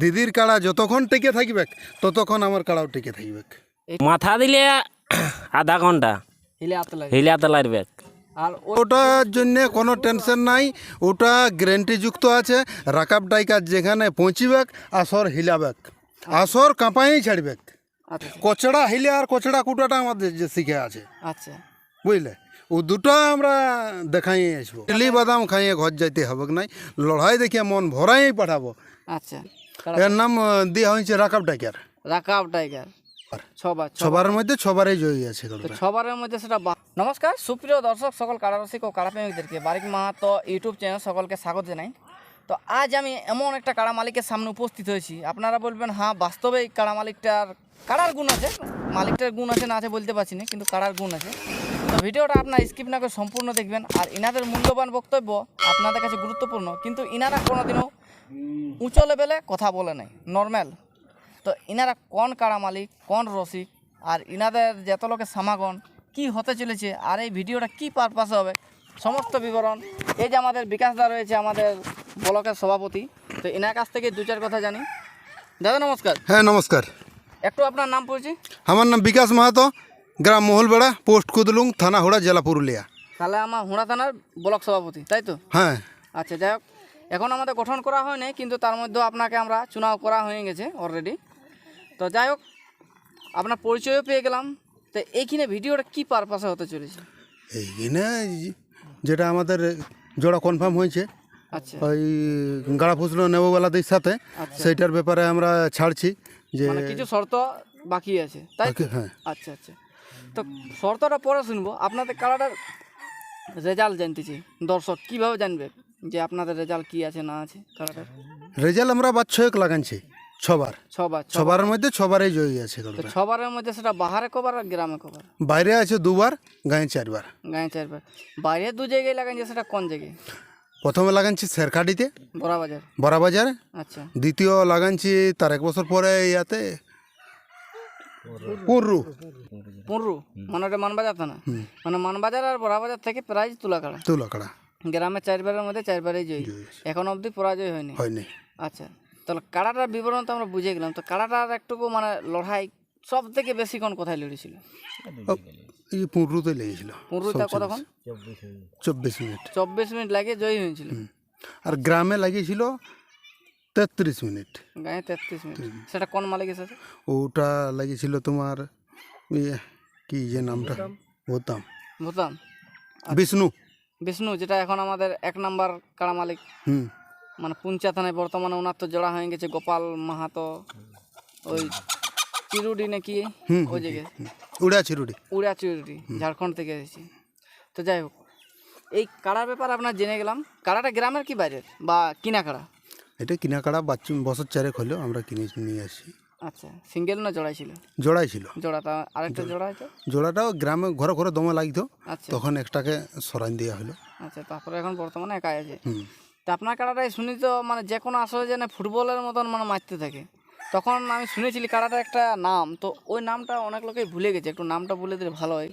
দিদির কাড়া যতক্ষণ টেকে থাকবে ততক্ষণ আমার কাড়াও টেকে থাকবে মাথা দিলে আধা ঘণ্টা হিলে আতে হিলাতে লাগবে। আর ওটার জন্য কোনো টেনশন নাই ওটা গ্যারেন্টি যুক্ত আছে রাকাব ডাইকার যেখানে পৌঁছিবে আসর হিলাবেক। আসর কাঁপাই ছাড়বে আচ্ছা কচড়া হিলে আর কচড়া কুটাটা আমাদের যে শিখে আছে। আচ্ছা। বুঝলে? ও দুটো আমরা দেখাই আসব। ইডলি বাদাম খাইয়ে ঘর যাইতে হবে নাই লড়াই দেখে মন ভরাই পাঠাবো। আচ্ছা। এর নাম দেওয়া হয়েছে রাকাব ডাইকার রাকাব টাইগার। ছবার। ছবার সবার মধ্যে সবারই জয়ী আছে ছবারের মধ্যে সেটা নমস্কার সুপ্রিয় দর্শক সকল কারারসিক ও কারাপ্রেমিকদেরকে বারিক মাহাতো ইউটিউব চ্যানেল সকলকে স্বাগত জানাই। তো আজ আমি এমন একটা কাড়া মালিকের সামনে উপস্থিত হয়েছি। আপনারা বলবেন হ্যাঁ বাস্তবেই কাড়া মালিকটার কাড়ার গুণ আছে? মালিকটার গুণ আছে না আছে বলতে পারছি না কিন্তু কাড়ার গুণ আছে। তো ভিডিওটা আপনার স্কিপ না করে সম্পূর্ণ দেখবেন। আর ইনাদের মূল্যবান বক্তব্য আপনাদের কাছে গুরুত্বপূর্ণ কিন্তু ইনারা কোনোদিনও উঁচু লেভেলে কথা বলে নাই নর্মাল তো ইনারা কোন কাড়া মালিক কোন রসিক আর ইনাদের যত লোকের সমাগম কি হতে চলেছে আর এই ভিডিওটা কি পারপাসে হবে সমস্ত বিবরণ। এই যে আমাদের বিকাশ দা রয়েছে আমাদের ব্লকের সভাপতি তো এনার কাছ থেকে দু চার কথা জানি। দাদা নমস্কার। হ্যাঁ নমস্কার। একটু আপনার নাম পড়ছি? আমার নাম বিকাশ মাহাতো গ্রাম মহলবেড়া পোস্ট কুদলুং থানা হুড়া জেলা পুরুলিয়া। তাহলে আমার হুড়া থানার ব্লক সভাপতি তাই তো? হ্যাঁ। আচ্ছা যাই হোক। এখন আমাদের গঠন করা হয়নি কিন্তু তার মধ্যেও আপনাকে আমরা চুনাও করা হয়ে গেছে অলরেডি তো যাই হোক আপনার পরিচয়ও পেয়ে গেলাম। তো এইখানে ভিডিওটা কি পারপাসে হতে চলেছে? এইখানে যেটা আমাদের জোড়া কনফার্ম হয়েছে আচ্ছা। ওই গাড়া ফুসলো নেবোবেলাদের সাথে আচ্ছা। সেইটার ব্যাপারে আমরা ছাড়ছি যে মানে কিছু শর্ত বাকি আছে তাই? হ্যাঁ। আচ্ছা আচ্ছা। তো শর্তটা পরে শুনব। আপনাদের কালারটার রেজাল্ট জানতেছি দর্শক কীভাবে জানবে? যে আপনাদের রেজাল্ট কি আছে না আছে? রেজাল্ট আমরা বাদ ছয়েক লাগাচ্ছি ছবার। ছবার ছবারের মধ্যে ছবারই জয়ী আছে তো ছবারের মধ্যে সেটা বাহারে কবার আর গ্রামে কবার? বাইরে আছে দুবার গায়ে চারবার। গায়ে চারবার। বাইরে দু জায়গায় লাগাইছে সেটা কোন জায়গায়? প্রথমে লাগাচ্ছি শেরখাটিতে বড়াবাজার। বড়াবাজারে। আচ্ছা। দ্বিতীয় লাগাচ্ছি তার এক বছর পরে ইয়াতে পুরু পুনরু মানে ওটা মানবাজার থানা মানে মানবাজার আর বড়াবাজার থেকে প্রাইজ তুলা কাড়া তুলাকড়া গ্রামে চারবারের মধ্যে চারবারেই জয়ী। এখন অবধি পরাজয় হয়নি। হয়নি। আচ্ছা তাহলে কাড়াটার বিবরণ তো আমরা বুঝে গেলাম। তো কাড়াটার একটুকু মানে লড়াই সব থেকে বেশি কোন কোথায় লড়েছিল? এই পুরুতে লেগেছিল। পুনরুটা কতক্ষণ? চব্বিশ মিনিট। চব্বিশ মিনিট লাগে জয়ী হয়েছিল। আর গ্রামে লাগিয়েছিল তেত্রিশ মিনিট। গায়ে তেত্রিশ মিনিট। সেটা কোন মালিকের সাথে? ওটা লাগিয়েছিল তোমার ইয়ে কি যে নামটা? বলতাম ভুতাম। বিষ্ণু। বিষ্ণু যেটা এখন আমাদের এক নাম্বার কাড়া মালিক। হুম। মানে পুঞ্চা থানায় বর্তমানে ওনার তো জোড়া হয়ে গেছে গোপাল মাহাতো ওই চিরুডি নাকি? ওই জায়গায়। উড়া ছিরুড়ি উড়া চিরুডি ঝাড়খণ্ড থেকে এসেছি। তো যাই হোক এই কাড়ার ব্যাপার আপনার জেনে গেলাম। কাড়াটা গ্রামের কি বাইরের বা কিনা কাড়া? এটা কিনা কাড়া বাচ্চা বছর চারেক হলো আমরা কিনে নিয়ে আসি। আচ্ছা সিঙ্গেল না জোড়াই ছিল? জোড়াই ছিল। জোড়াটা আরেকটা জোড়া আছে জোড়াটাও গ্রামে ঘরে ঘরে দমে লাগতো আচ্ছা। তখন একটাকে সরাই দেওয়া হলো। আচ্ছা তারপরে এখন বর্তমানে একাই আছে? তা আপনার কাড়াটাই শুনি তো মানে যে কোনো আসলে যেন ফুটবলের মতন মানে মারতে থাকে। তখন আমি শুনেছিলি কাড়াটা একটা নাম তো ওই নামটা অনেক লোকেই ভুলে গেছে একটু নামটা বলে দিলে ভালো হয়।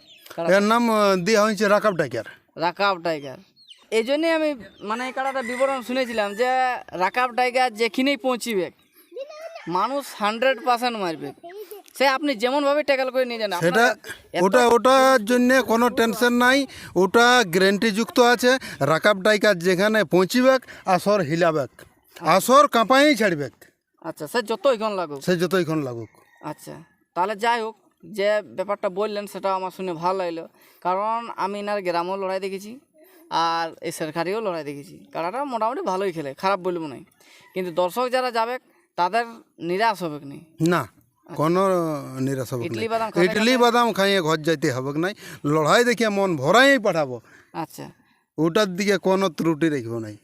এর নাম দেওয়া হয়েছে রাকাব ডাইকার রাকাব টাইগার। এই জন্যই আমি মানে এই কাড়াটা বিবরণ শুনেছিলাম যে রাকাব টাইগার যেখানেই পৌঁছিবে মানুষ হান্ড্রেড পার্সেন্ট মারবে। সে আপনি যেমনভাবে ট্যাকেল করে নিয়ে যান সেটা ওটা ওটার জন্য কোনো টেনশন নাই। ওটা গ্যারেন্টি যুক্ত আছে। রাকাব ডাইকার যেখানে পৌঁছিবে আসর হিলাবেক আসর কাঁপাই ছাড়বে। আচ্ছা সে যতই গণ লাগুক। সে যতইক্ষণ লাগুক। আচ্ছা তাহলে যাই হোক যে ব্যাপারটা বললেন সেটা আমার শুনে ভালো লাগল। কারণ আমি এনার গ্রামেও লড়াই দেখেছি আর এই সরকারিও লড়াই দেখেছি। কারাটা মোটামুটি ভালোই খেলে খারাপ বলব নাই। কিন্তু দর্শক যারা যাবে তাদের নিরাশ হবে না না কোনো নিরাশ হবে ইডলি বাদাম ইডলি বাদাম খাইয়ে ঘর যাইতে হবে নাই। লড়াই দেখিয়ে মন ভরাই পাঠাবো। আচ্ছা। ওটার দিকে কোনো ত্রুটি রাখব নাই।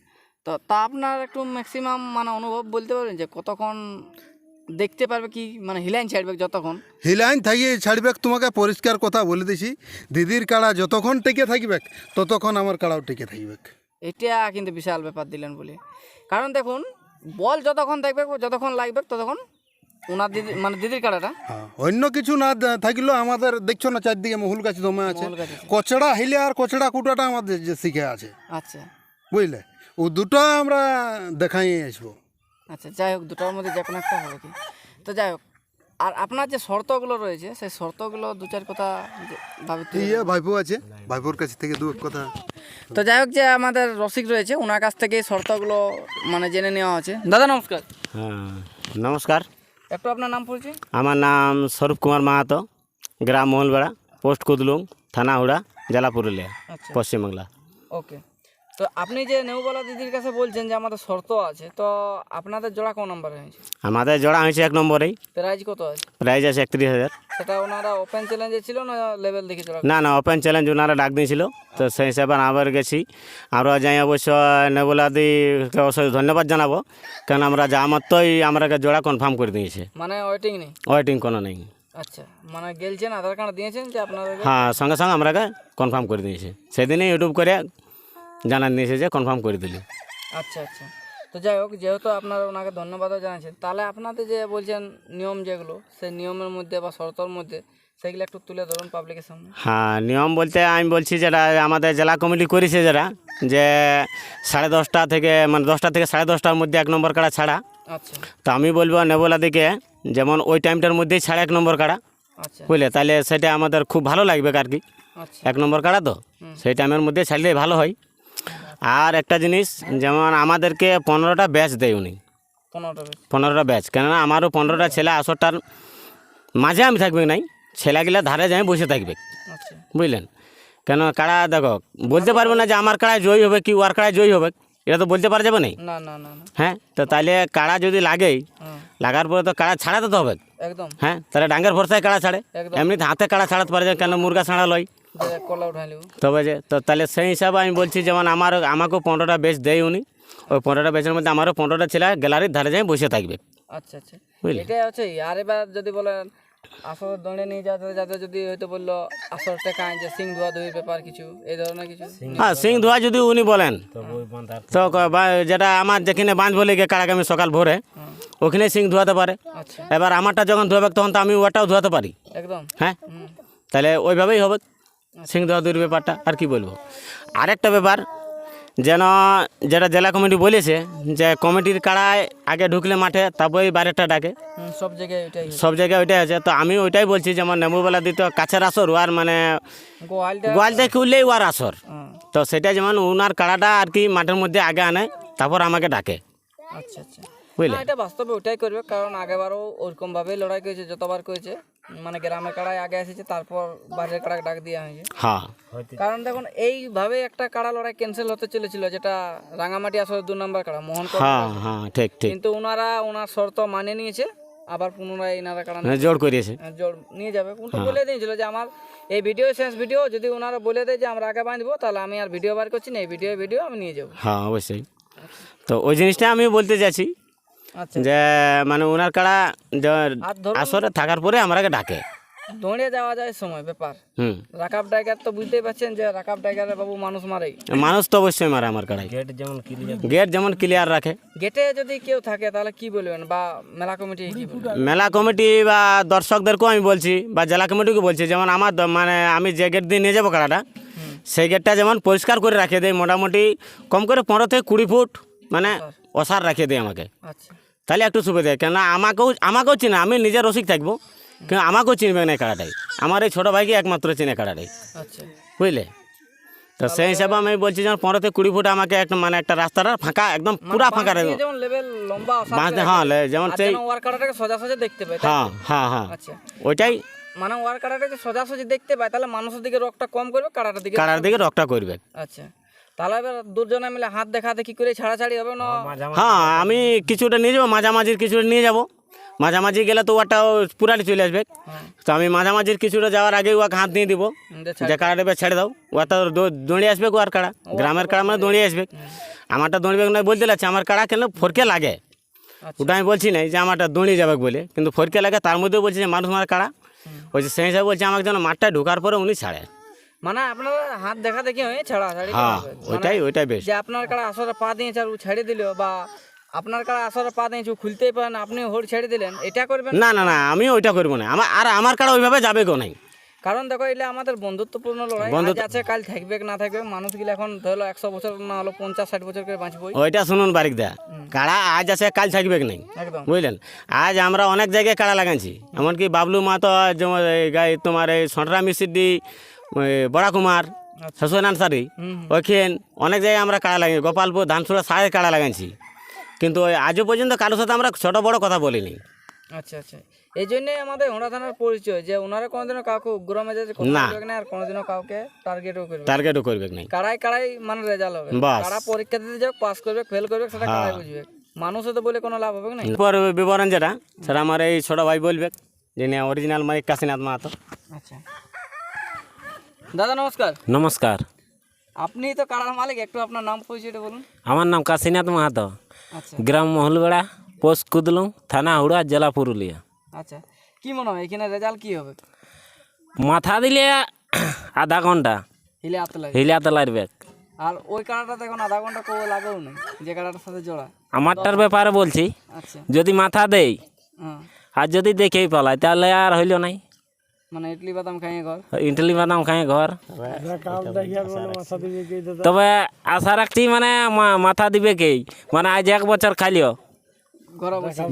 তো তা আপনার একটু ম্যাক্সিমাম মানে অনুভব বলতে পারবেন যে কতক্ষণ দেখতে পারবে কি মানে হিলাইন ছাড়বে যতক্ষণ? হিলাইন থাকি ছাড়বে তোমাকে পরিষ্কার কথা বলে দিছি। দিদির কাড়া যতক্ষণ টেকে থাকবে ততক্ষণ আমার কাড়াও টেকে থাকবে এটা কিন্তু বিশাল ব্যাপার দিলেন বলে। কারণ দেখুন বল যতক্ষণ থাকবে যতক্ষণ লাগবে ততক্ষণ ওনার দিদি মানে দিদির কাড়াটা হ্যাঁ, অন্য কিছু না থাকলেও আমাদের দেখছ না চারদিকে মহুল গাছ দমে আছে। কচড়া হিলে আর কচড়া কুটাটা আমাদের যে শিখে আছে। আচ্ছা। বুঝলে? ও দুটো আমরা দেখাই আসব। আচ্ছা যাই হোক দুটোর মধ্যে যে কোনো একটা হবে কি। তো যাই হোক আর আপনার যে শর্তগুলো রয়েছে সেই শর্তগুলো দু চার কথা ভাবে ইয়ে ভাইপো আছে ভাইপোর কাছ থেকে দু এক কথা। তো যাই হোক যে আমাদের রসিক রয়েছে ওনার কাছ থেকে শর্তগুলো মানে জেনে নেওয়া আছে। দাদা নমস্কার। হ্যাঁ নমস্কার। একটু আপনার নাম পরিচয়? আমার নাম স্বরূপ কুমার মাহাতো গ্রাম মোহনবেড়া পোস্ট কুদলুং থানা হুড়া জেলা পুরুলিয়া আচ্ছা। পশ্চিমবাংলা। ওকে। তো আপনি যে নেউবালা দিদির কাছে বলছেন যে আমাদের শর্ত আছে তো আপনাদের জোড়া কোন নম্বরে হয়েছে? আমাদের জোড়া হয়েছে এক নম্বরেই। প্রাইজ কত আছে? প্রাইজ আছে একত্রিশ হাজার। সেটা ওনারা ওপেন চ্যালেঞ্জে ছিল না লেভেল দেখে জোড়া না না ওপেন চ্যালেঞ্জ ওনারা ডাক দিয়েছিল। তো সেই হিসাবে আবার গেছি। আমরা যাই অবশ্য নেবুলাদিকে অবশ্যই ধন্যবাদ জানাব। কারণ আমরা যা মাত্রই আমরা জোড়া কনফার্ম করে দিয়েছে। মানে ওয়েটিং নেই? ওয়েটিং কোনো নেই। আচ্ছা মানে গেলছেন আধার কার্ড দিয়েছেন যে আপনাদের হ্যাঁ সঙ্গে সঙ্গে আমরাকে কনফার্ম করে দিয়েছে। সেদিনই ইউটিউব করে জানান দিয়েছে যে কনফার্ম করে দিলি। আচ্ছা আচ্ছা। তো যাই হোক যেহেতু আপনারা ওনাকে ধন্যবাদও জানাচ্ছেন তাহলে আপনাদের যে বলছেন নিয়ম যেগুলো সেই নিয়মের মধ্যে বা শর্তর মধ্যে সেগুলো একটু তুলে ধরুন পাবলিকের সামনে। হ্যাঁ নিয়ম বলতে আমি বলছি যেটা আমাদের জেলা কমিটি করেছে যারা যে সাড়ে দশটা থেকে মানে দশটা থেকে সাড়ে দশটার মধ্যে এক নম্বর কাড়া ছাড়া। আচ্ছা। তো আমি বলব নেবলা দিকে যেমন ওই টাইমটার মধ্যেই ছাড়া এক নম্বর কাড়া আচ্ছা। বুঝলে? তাহলে সেটা আমাদের খুব ভালো লাগবে আর কি আচ্ছা। এক নম্বর কাড়া তো সেই টাইমের মধ্যে ছাড়লে ভালো হয়। আর একটা জিনিস যেমন আমাদেরকে পনেরোটা ব্যাচ দেয় উনি। পনেরোটা পনেরোটা ব্যাচ কেননা আমারও পনেরোটা ছেলে আসরটার মাঝে আমি থাকবে নাই? ছেলেগুলা ধারে যাই বসে থাকবে। আচ্ছা। বুঝলেন? কেন কাড়া দেখো বলতে পারবে না যে আমার কাড়ায় জয়ী হবে কি ওর কাড়ায় জয়ী হবে। এটা তো বলতে পারা যাবে না। হ্যাঁ? তো তাহলে কাড়া যদি লাগেই হ্যাঁ। লাগার পরে তো কাড়া ছাড়াতে তো হবে। একদম। হ্যাঁ? তাহলে ডাঙ্গের ভরসায় কাড়া ছাড়ে। এমনিতে হাতে কাড়া ছাড়াতে পারে কেন মুরগা ছাড়া লয়। তবে যে তো তাহলে সেই হিসাবে আমি বলছি যেমন আমার আমাকেও পনেরোটা বেচ দেয় উনি। ওই পনেরোটা বেচের মধ্যে আমারও পনেরোটা ছেলে গ্যালারির ধারে যাই বসে থাকবে। আচ্ছা আচ্ছা। বুঝলে? এটাই হচ্ছে আর এবার যদি বলেন আসর দৌড়ে নিয়ে যাতে যাতে যদি হয়তো বলল আসর টেকা যে সিং ধোয়া ধুয়ির ব্যাপার কিছু এই ধরনের কিছু? হ্যাঁ সিং ধোয়া যদি উনি বলেন। তো যেটা আমার যেখানে বাঁধ বলে গিয়ে কাড়াকে আমি সকাল ভোরে ওখানে সিং ধোয়াতে পারে। আচ্ছা। এবার আমারটা যখন ধোয়াবে তখন তো আমি ওটাও ধোয়াতে পারি। একদম। হ্যাঁ? তাহলে ওইভাবেই হবে। সিং ধোয়া দুই ব্যাপারটা আর কি বলব? আরেকটা ব্যাপার যেন যেটা জেলা কমিটি বলেছে যে কমিটির কাড়ায় আগে ঢুকলে মাঠে তারপরে বাইরেটা ডাকে। সব জায়গায় ওইটাই সব জায়গায় ওইটাই আছে। তো আমি ওইটাই বলছি যেমন নেবুবেলা দিত কাছের আসর আর মানে গোয়ালটা গোয়াল থেকে ওয়ার আসর। তো সেটা যেমন উনার কাড়াটা আর কি মাঠের মধ্যে আগে আনে তারপর আমাকে ডাকে। আচ্ছা আচ্ছা। বুঝলে? এটা বাস্তবে ওটাই করবে কারণ আগেবারও ওরকম ভাবেই লড়াই করেছে যতবার করেছে মানে গ্রামের কাড়ায় আগে এসেছে তারপর বাইরের কাড়াকে ডাক দেওয়া হয়েছে। হ্যাঁ। কারণ দেখুন এইভাবে একটা কাড়া লড়াই ক্যান্সেল হতে চলেছিল যেটা রাঙামাটি আসলে দু নম্বর কাড়া মোহন হ্যাঁ হ্যাঁ ঠিক ঠিক। কিন্তু ওনারা ওনার শর্ত মানে নিয়েছে আবার পুনরায় এনারা কাড়া মানে জোর করিয়েছে। জোর নিয়ে যাবে। কিন্তু বলে দিয়েছিল যে আমার এই ভিডিও শেষ ভিডিও যদি ওনারা বলে দেয় যে আমরা আগে বাঁধবো তাহলে আমি আর ভিডিও বার করছি না এই ভিডিও ভিডিও আমি নিয়ে যাব। হ্যাঁ অবশ্যই। তো ওই জিনিসটা আমি বলতে চাচ্ছি আচ্ছা যে মানে ওনার কাড়া আসরে থাকার পরে আমাকে ডাকে। দৌড়ে যাওয়া যায় সময় ব্যাপার। হুম। রাকাব টাইগার তো বুঝতেই পারছেন যে রাকাব টাইগারের বাবু মানুষ মারেই মানুষ তো অবশ্যই মারে আমার কাড়াই গেট যেমন গেট যেমন ক্লিয়ার রাখে। গেটে যদি কেউ থাকে তাহলে কি বলবেন? বা মেলা কমিটি মেলা কমিটি বা দর্শকদেরকেও আমি বলছি বা জেলা কমিটিকে বলছি যেমন আমার মানে আমি যে গেট দিয়ে নিয়ে যাব কাড়াটা সেই গেটটা যেমন পরিষ্কার করে রাখে দেয় মোটামুটি কম করে পনেরো থেকে কুড়ি ফুট মানে অসার রাখিয়ে দেয় আমাকে। আচ্ছা। তাহলে একটু সুবিধা হয়। কেননা আমাকেও আমাকেও চিনে আমি নিজে রসিক থাকব। কিন্তু আমাকেও চিনবে না কাড়াটাই। আমার এই ছোটো ভাইকে একমাত্র চিনে কাড়াটাই। আচ্ছা। বুঝলে? তো সেই হিসাবে আমি বলছি যেমন পনেরো থেকে কুড়ি ফুট আমাকে একটা মানে একটা রাস্তাটা ফাঁকা একদম পুরা ফাঁকা রাখব বাঁধতে হ্যাঁ যেমন সেই হ্যাঁ হ্যাঁ হ্যাঁ। আচ্ছা। ওইটাই মানে ওয়ার কাটাটাকে সোজা সোজা দেখতে পায় তাহলে মানুষের দিকে রকটা কম করবে কাটাটার দিকে কাড়ার দিকে রকটা করবে। আচ্ছা। তাহলে এবার দুজনে মিলে হাত দেখা দেখি করে ছাড়াছাড়ি হবে না? হ্যাঁ আমি কিছুটা নিয়ে যাব মাঝামাঝির কিছুটা নিয়ে যাব। মাঝামাঝি গেলে তো ওটাও পুরাটি চলে আসবে। হ্যাঁ। তো আমি মাঝামাঝির কিছুটা যাওয়ার আগে ওকে হাত দিয়ে দিব যে কাড়া দেবে ছেড়ে দাও। ও তো দৌড়ে আসবে আর কাড়া। গ্রামের কাড়া মানে দৌড়ে আসবে। আমারটা দৌড়বে না বলতে লাগছে আমার কাড়া কেন ফরকে লাগে। আচ্ছা। ওটা আমি বলছি না যে আমারটা দৌড়িয়ে যাবে বলে। কিন্তু ফরকে লাগে তার মধ্যেও বলছি যে মানুষ মারা কাড়া। ওই যে সেই হিসাবে বলছে আমাকে যেন মাঠটায় ঢোকার পরে উনি ছাড়ে। মানে আপনারা হাত দেখা দেখি হয়ে ছাড়া ছাড়ি হ্যাঁ ওইটাই ওইটাই বেশ। যে আপনার কাড়া আসরে পা দিয়েছে আর ও ছেড়ে দিল বা আপনার কাড়া আসরে পা দিয়েছে ও খুলতেই পারেন আপনি হোড় ছেড়ে দিলেন এটা করবেন? না না না আমি ওইটা করব না। আমার আর আমার কাড়া ওইভাবে যাবে কেউ নাই। কারণ দেখো এটা আমাদের বন্ধুত্বপূর্ণ লড়াই। আজ আছে কাল থাকবে না থাকবে মানুষগুলো এখন ধরো একশো বছর না হলো পঞ্চাশ ষাট বছর করে বাঁচবই। ওইটা শুনুন বারিক দা কাড়া আজ আছে কাল থাকবে কি নাই? একদম। বুঝলেন? আজ আমরা অনেক জায়গায় কাড়া লাগাইছি। এমনকি বাবলু মাতো যেমন এই তোমার এই সঁটরা মিস্ত্রি বড়া কুমার শ্বশুর নার্সারি ওইখান অনেক জায়গায় আমরা কাড়া লাগাই গোপালপুর ধানসুড়া সাহের কাড়া লাগাইছি। কিন্তু ওই আজও পর্যন্ত কারোর সাথে আমরা ছোট বড় কথা বলিনি। আচ্ছা আচ্ছা। এই জন্যই আমাদের হোঁড়া থানার পরিচয় যে ওনারা কোনোদিনও কাউকে উগ্র মেজাজে না। আর কোনোদিনও কাউকে টার্গেটও করবে না। টার্গেটও করবে নাই। কাড়াই কাড়াই মানে রেজাল্ট হবে। কারা পরীক্ষা দিতে যাক পাস করবে ফেল করবে সেটা কাড়াই বুঝবে। মানুষে তো বলে কোনো লাভ হবে না। এরপর বিবরণ যেটা সেটা আমার এই ছোট ভাই বলবে যিনি অরিজিনাল মাইক কাশীনাথ মাহাতো। আচ্ছা। দাদা নমস্কার। নমস্কার। আপনি তো কাড়ার মালিক একটু আপনার নাম পরিচয়টা বলুন। আমার নাম কাশীনাথ মাহাতো। আচ্ছা। গ্রাম মহলবেড়া পোস্ট কুদলুং থানা হুড়া জেলা পুরুলিয়া। আচ্ছা। কি মনে হয় এখানে রেজাল্ট কি হবে? মাথা দিলে আধা ঘণ্টা। হিলে আতে লাগে হিলাতে লাগবে। আর ওই কাড়াটাতে এখন আধা ঘণ্টা কেউ লাগেও নেই যে কাড়াটার সাথে জোড়া। আমারটার ব্যাপারে বলছি আচ্ছা। যদি মাথা দেই হ্যাঁ। আর যদি দেখেই পালাই তাহলে আর হইল নাই। মানে ইডলি বাদাম খাইয়ে ঘর। ইডলি বাদাম খাই ঘর। তবে আশা রাখছি মানে মাথা দিবে কেই? মানে আজ এক বছর খাইলিও।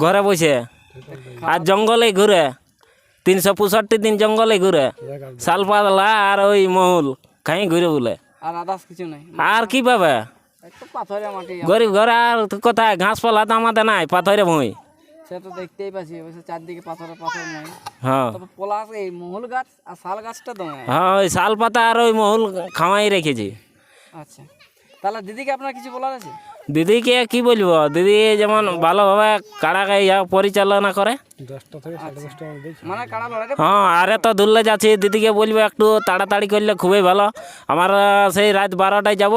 ঘরে বসে। আর জঙ্গলে ঘুরে। তিনশো পঁয়ষট্টি দিন জঙ্গলে ঘুরে। শাল পাতলা আর ওই মহুল খাই ঘুরে বলে। আর আদার্স কিছু নাই। আর কি পাবে পাথরে গরিব ঘরে আর কোথায়? ঘাস পালা তো আমাদের নাই পাথরে ভুঁই সে তো দেখতেই পাচ্ছি চারদিকে পাথরে পাথর নাই। হ্যাঁ। তবে পলাশ এই মহুল গাছ আর শাল গাছটা দমে হ্যাঁ ওই শাল পাতা আর ওই মহুল খাওয়াই রেখেছি। আচ্ছা। তাহলে দিদিকে আপনার কিছু বলার আছে? দিদিকে কি বলব? দিদি যেমন ভালোভাবে কাড়াকে ইয়া পরিচালনা করে। মানে কাড়া লড়াইটা হ্যাঁ আরে তো দূরলে যাচ্ছি দিদিকে বলব একটু তাড়াতাড়ি করলে খুবই ভালো। আমার সেই রাত বারোটায় যাব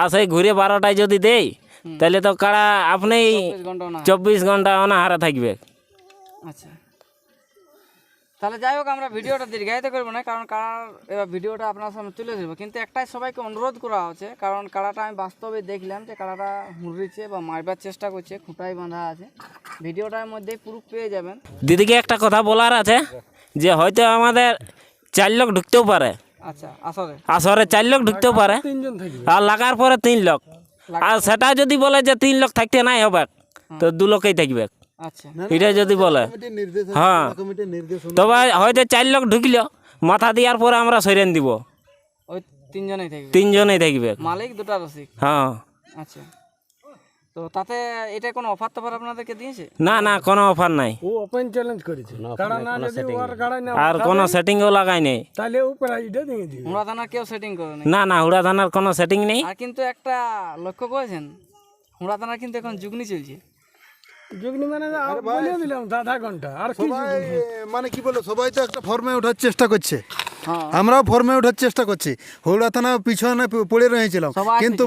আর সেই ঘুরে বারোটায় যদি দেই তাহলে তো কাড়া আপনি চব্বিশ ঘণ্টা না চব্বিশ থাকবে। আচ্ছা। তাহলে যাই হোক আমরা ভিডিওটা দীর্ঘায়িত করব না কারণ কারার এবার ভিডিওটা আপনার সামনে তুলে ধরবো। কিন্তু একটাই সবাইকে অনুরোধ করা হচ্ছে কারণ কাড়াটা আমি বাস্তবে দেখলাম যে কাড়াটা হুড়িছে বা মারবার চেষ্টা করছে খুঁটাই বাঁধা আছে। ভিডিওটার মধ্যেই পুরো পেয়ে যাবেন। দিদিকে একটা কথা বলার আছে যে হয়তো আমাদের চার লোক ঢুকতেও পারে। আচ্ছা আসলে আসরে চার লোক ঢুকতেও পারে আর লাগার পরে তিন লোক। আর সেটা যদি বলে যে তিন লোক থাকতে নাই হবে তো দু লোকেই থাকবে। আচ্ছা। এটা যদি বলে। হ্যাঁ। তবে হয়তো চার লোক ঢুকলো মাথা দেওয়ার পরে আমরা সৈরেন দিব। তিনজনই তিনজনেই থাকবে। তিনজনেই থাকবে। মালিক দুটা রসিক। হ্যাঁ। আচ্ছা। তো তাতে এটা কোনো অফার টফার আপনাদেরকে দিয়েছে? না না কোনো অফার নাই। ও ওপেন চ্যালেঞ্জ করেছে। কারণ না যদি ওর গাড়াই না আর কোনো সেটিংও লাগাই নেই। তাহলে ও প্রাইজটা দিয়ে দিবে। হুড়া থানা কেউ সেটিং করে নাই? না না হুড়া ধানার কোনো সেটিং নেই। আর কিন্তু একটা লক্ষ্য করেছেন? হুড়া থানার কিন্তু এখন যুগনি চলছে। যুগনি মানে আর বলে দিলাম আধা ঘণ্টা। আর কি মানে কি বলে সবাই তো একটা ফর্মে ওঠার চেষ্টা করছে। আমরাও ফর্মে ওঠার চেষ্টা করছি হুড়া থানা পিছনে পড়ে রয়েছিলাম কিন্তু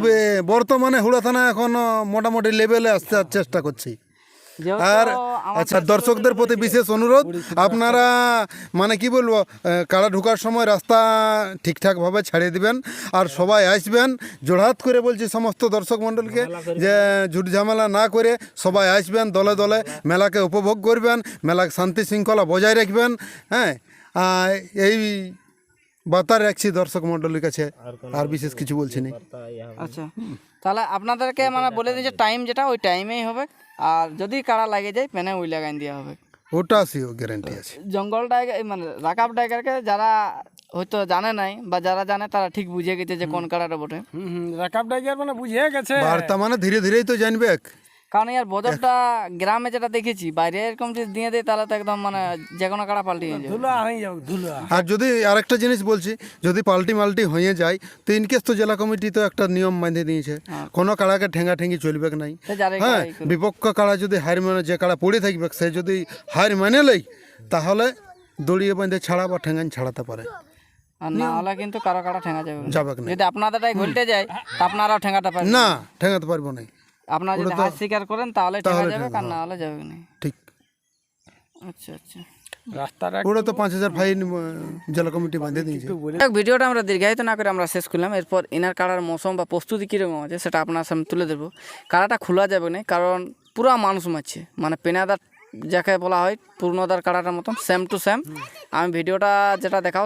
বর্তমানে হুড়া থানা এখন মোটামুটি লেভেলে আসতে চেষ্টা করছি আর আচ্ছা দর্শকদের প্রতি বিশেষ অনুরোধ আপনারা মানে কি বলব কাড়া ঢোকার সময় রাস্তা ঠিকঠাকভাবে ছাড়িয়ে দিবেন আর সবাই আসবেন জোড়হাত করে বলছি সমস্ত দর্শক মণ্ডলকে যে ঝুট ঝামেলা না করে সবাই আসবেন দলে দলে মেলাকে উপভোগ করবেন মেলাকে শান্তি শৃঙ্খলা বজায় রাখবেন হ্যাঁ এই বার্তা রাখছি দর্শক মণ্ডলীর কাছে আর বিশেষ কিছু বলছি না। আচ্ছা। তাহলে আপনাদেরকে মানে বলে দিয়েছে টাইম যেটা ওই টাইমেই হবে। আর যদি কাড়া লাগে যায় পেনে ওই লাগাই দেওয়া হবে। ওটা সিও গ্যারেন্টি আছে। জঙ্গল টাইগার মানে রাকাব টাইগারকে যারা হয়তো জানে নাই বা যারা জানে তারা ঠিক বুঝে গেছে যে কোন কাড়াটা বটে হুম হুম রাকাব ডাইগার মানে বুঝে গেছে। বার্তা মানে ধীরে ধীরেই তো জানবে কারণ ইয়ার বদলটা গ্রামে যেটা দেখেছি বাইরে এরকম যদি দিয়ে দেয় তাহলে তো একদম মানে যে কোনো কাড়া যাবে। ধুলা হয়ে যাবে ধুলা। আর যদি আরেকটা জিনিস বলছি যদি পাল্টি মাল্টি হয়ে যায় তো ইনকেস তো জেলা কমিটি তো একটা নিয়ম বাঁধে দিয়েছে কোনো কাড়াকে ঠেঙ্গা ঠেঙ্গি চলবে নাই? হ্যাঁ বিপক্ষ কাড়া যদি হার মানে যে কাড়া পড়ে থাকবে সে যদি হার মানে লই তাহলে দড়িয়ে বাঁধে ছাড়া বা ঠেঙ্গান ছাড়াতে পারে। আর না হলে কিন্তু কারও কাটা ঠেঙা যাবে। না। যাবে যদি আপনাদেরটাই ঘুলটে যায় আপনারাও ঠেঙাটা পাবেন না ঠেঙ্গাতে পারব না আপনারা যদি হাত স্বীকার করেন তাহলে ঠেঙা যাবে আর না হলে যাবে না। ঠিক। আচ্ছা আচ্ছা। ওরা তো পাঁচ হাজার ফাইন জেলা কমিটি বাঁধে দিয়েছে। ভিডিওটা আমরা দীর্ঘায়িত না করে আমরা শেষ করলাম। এরপর কাড়ার মৌসুম বা প্রস্তুতি কীরকম আছে সেটা আপনার সামনে তুলে দেবো কাড়াটা খোলা যাবে না কারণ পুরা মানুষ মারছে। মানে পেনাদার যাকে বলা হয় পূর্ণদার কাড়াটার মতন সেম টু সেম আমি ভিডিওটা যেটা দেখাও